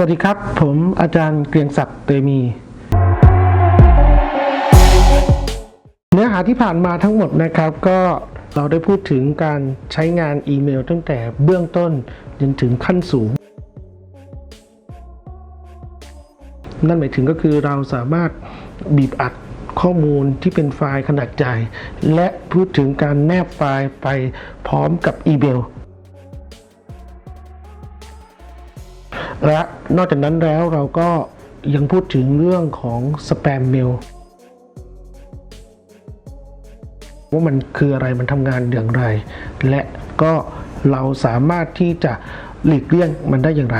วัสดีครับ ผมอาจารย์เกรียงศักดิ์เตมี เนื้อหาที่ผ่านมาทั้งหมดนะครับก็เราได้พูดถึงการใช้งานอีเมลตั้งแต่เบื้องต้นจนถึงขั้นสูง นั่นหมายถึงก็คือเราสามารถบีบอัดข้อมูลที่เป็นไฟล์ขนาดใหญ่และพูดถึงการแนบไฟล์ไปพร้อมกับอีเมล และนอกจากนั้นแล้วเราก็ยังพูดถึงเรื่องของสแปมเมลว่ามันคืออะไรมันทำงานอย่างไร และก็เราสามารถที่จะหลีกเลี่ยงมันได้อย่างไร